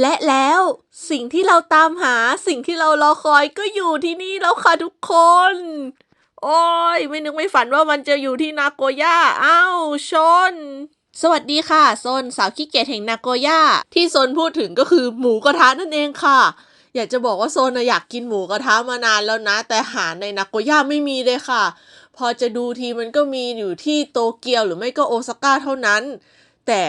และแล้วสิ่งที่เราตามหาสิ่งที่เรารอคอยก็อยู่ที่นี่แล้วค่ะทุกคน โอ้ย ไม่นึกไม่ฝันว่ามันจะอยู่ที่นาโกย่าอ้าวชน สวัสดีค่ะโซนสาวขี้เกียจแห่งนาโกย่าที่โซนพูดถึงก็คือหมูกระทะนั่นเองค่ะ อยากจะบอกว่าโซนอยากกินหมูกระทะมานานแล้วนะ แต่หาในนาโกย่าไม่มีเลยค่ะ พอจะดูทีมันก็มีอยู่ที่โตเกียวหรือไม่ก็โอซาก้าเท่านั้น แต่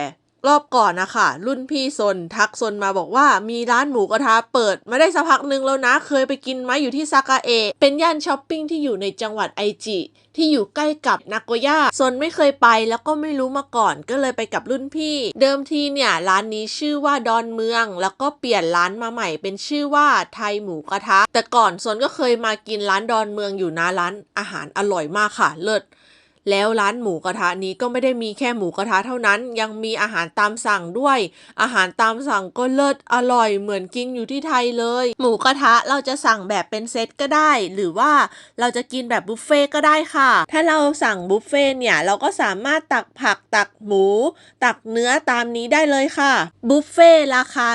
รอบก่อนนะคะรุ่นพี่ซนทักซนมาบอกว่ามีร้านหมูกระทะเปิดมาได้สักพักหนึ่งแล้วนะ เคยไปกินไหมอยู่ที่ซากาเอะเป็นย่านช้อปปิ้งที่อยู่ในจังหวัดไอจิที่อยู่ใกล้กับนากโกย่าซนไม่เคยไปแล้วก็ไม่รู้มาก่อนก็เลยไปกับรุ่นพี่ เดิมทีเนี่ยร้านนี้ชื่อว่าดอนเมือง แล้วก็เปลี่ยนร้านมาใหม่ เป็นชื่อว่าไทยหมูกระทะ แต่ก่อนซนก็เคยมากินร้านดอนเมืองอยู่นะร้านอาหารอร่อยมากค่ะ เลิศ แล้วร้านหมูกระทะนี้ก็ไม่ได้มีแค่หมูกระทะเท่านั้น ยังมีอาหารตามสั่งด้วย อาหารตามสั่งก็เลิศอร่อยเหมือนกินอยู่ที่ไทยเลย หมูกระทะเราจะสั่งแบบเป็นเซตก็ได้ หรือว่าเราจะกินแบบบุฟเฟ่ก็ได้ค่ะ ถ้าเราสั่งบุฟเฟ่เนี่ยเราก็สามารถตักผักตักหมู ตักเนื้อตามนี้ได้เลยค่ะ บุฟเฟ่ราคา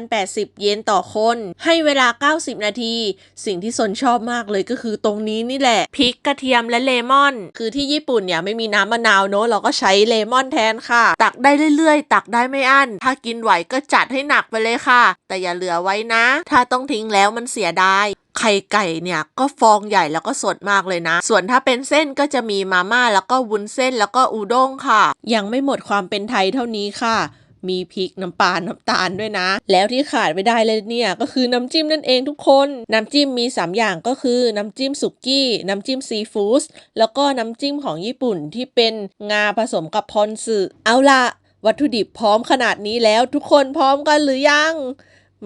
3,080 เยนต่อคน ให้เวลา 90 นาที สิ่งที่สนชอบมากเลยก็คือตรงนี้นี่แหละพริกกระเทียมและเลมอน คือที่ญี่ปุ่นปุ่นเนี่ยไม่มีน้ำมะนาวเนอะเราก็ใช้เลมอนแทนค่ะ ตักได้เรื่อยๆ ตักได้ไม่อั้น ถ้ากินไหวก็จัดให้หนักไปเลยค่ะ แต่อย่าเหลือไว้นะ ถ้าต้องทิ้งแล้วมันเสียดายไข่ไก่เนี่ยก็ฟองใหญ่แล้วก็สดมากเลยนะ ส่วนถ้าเป็นเส้นก็จะมีมาม่าแล้วก็วุ้นเส้นแล้วก็อูด้งค่ะ ยังไม่หมดความเป็นไทยเท่านี้ค่ะ มีพริกน้ำปลาน้ำตาลด้วยนะ แล้วที่ขาดไม่ได้เลยเนี่ยก็คือน้ำจิ้มนั่นเองทุกคน น้ำจิ้มมี 3 อย่างก็คือน้ำจิ้มสุกี้ น้ำจิ้มซีฟู้ดแล้วก็น้ำจิ้มของญี่ปุ่นที่เป็นงาผสมกับพอนสึเอาละวัตถุดิบพร้อมขนาดนี้แล้วทุกคนพร้อมกันหรือยัง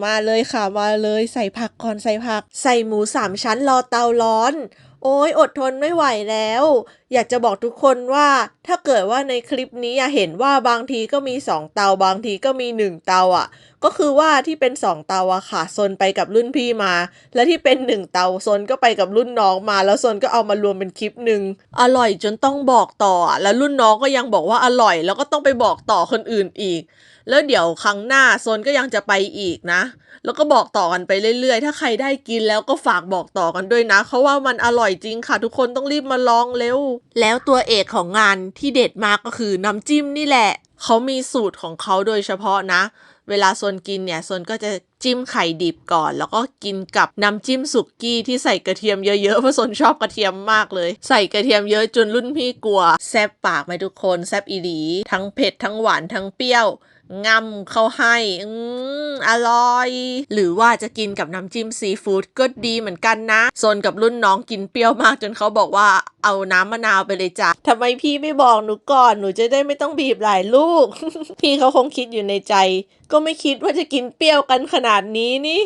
มาเลยค่ะมาเลยใส่ผักก่อนใส่ผัก ใส่หมูสามชั้นรอเตาร้อน โอ้ยอดทนไม่ไหวแล้ว อยากจะบอกทุกคนว่า ถ้าเกิดว่าในคลิปนี้อะเห็นว่าบางทีก็มี 2 เตาบางทีก็มี 1 เตาอะ ก็คือว่าที่เป็น 2 เตาอะค่ะซนไปกับรุ่นพี่มา และที่เป็น 1 เตาซนก็ไปกับรุ่นน้องมา แล้วซนก็เอามารวมเป็นคลิปหนึ่งอร่อยจนต้องบอกต่อ แล้วรุ่นน้องก็ยังบอกว่าอร่อย แล้วก็ต้องไปบอกต่อคนอื่นอีก แล้วเดี๋ยวครั้งหน้าโซนก็ยังจะไปอีกนะ แล้วก็บอกต่อกันไปเรื่อยๆ ถ้าใครได้กินแล้วก็ฝากบอกต่อกันด้วยนะเพราะว่ามันอร่อยจริงค่ะ ทุกคนต้องรีบมาลองเร็วแล้วตัวเอกของงานที่เด็ดมากก็คือน้ำจิ้มนี่แหละ เขามีสูตรของเขาโดยเฉพาะนะ เวลาโซนกินเนี่ยโซนก็จะจิ้มไข่ดิบก่อน แล้วก็กินกับน้ำจิ้มสุกี้ที่ใส่กระเทียมเยอะๆเพราะโซนชอบกระเทียมมากเลย ใส่กระเทียมเยอะจนรุ่นพี่กลัว แซบปากไหมทุกคนแซบอีหลีทั้งเผ็ดทั้งหวานทั้งเปรี้ยวงำเข้าให้ อืม อร่อย หรือว่าจะกินกับน้ำจิ้มซีฟู้ดก็ดีเหมือนกันนะโซนกับรุ่นน้องกินเปรี้ยวมากจนเขาบอกว่าเอาน้ำมะนาวไปเลยจ้ะทำไมพี่ไม่บอกหนูก่อน หนูจะได้ไม่ต้องบีบหลายลูก พี่เขาคงคิดอยู่ในใจ ก็ไม่คิดว่าจะกินเปรี้ยวกันขนาดนี้นี่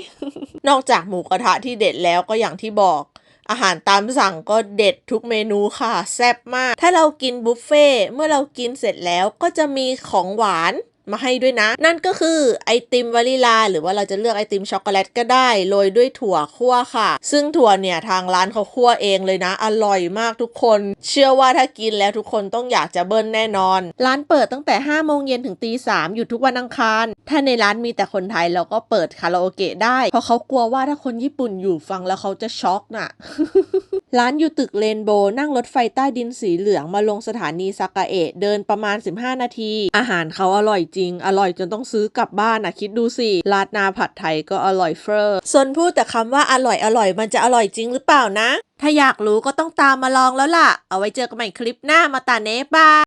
นอกจากหมูกระทะที่เด็ดแล้วก็อย่างที่บอก อาหารตามสั่งก็เด็ดทุกเมนูค่ะ แซ่บมาก ถ้าเรากินบุฟเฟ่ต์เมื่อเรากินเสร็จแล้วก็จะมีของหวาน มาให้ด้วยนะ นั่นก็คือไอติมวานิลา หรือว่าเราจะเลือกไอติมช็อกโกแลตก็ได้โรยด้วยถั่วคั่วค่ะ ซึ่งถั่วเนี่ยทางร้านเขาคั่วเองเลยนะ อร่อยมากทุกคน เชื่อว่าถ้ากินแล้วทุกคนต้องอยากจะเบิ้ลแน่นอน ร้านเปิดตั้งแต่5โมงเย็นถึงตีสามอยู่ทุกวันอังคาร ถ้าในร้านมีแต่คนไทยเราก็เปิดคาราโอเกะได้ เพราะเขากลัวว่าถ้าคนญี่ปุ่นอยู่ฟังแล้วเขาจะช็อกน่ะ ร้านอยู่ตึกเรนโบว์นั่งรถไฟใต้ดินสีเหลืองมาลงสถานีซากาเอะเดินประมาณ 15 นาที อาหารเขาอร่อยจริง อร่อยจนต้องซื้อกลับบ้านนะคิดดูสิราดนาผัดไทยก็อร่อยเฟอร์ส่วนพูดแต่คำว่าอร่อยอร่อยมันจะอร่อยจริงหรือเปล่านะ ถ้าอยากรู้ก็ต้องตามมาลองแล้วล่ะ เอาไว้เจอกันใหม่คลิปหน้ามาตาเนะบา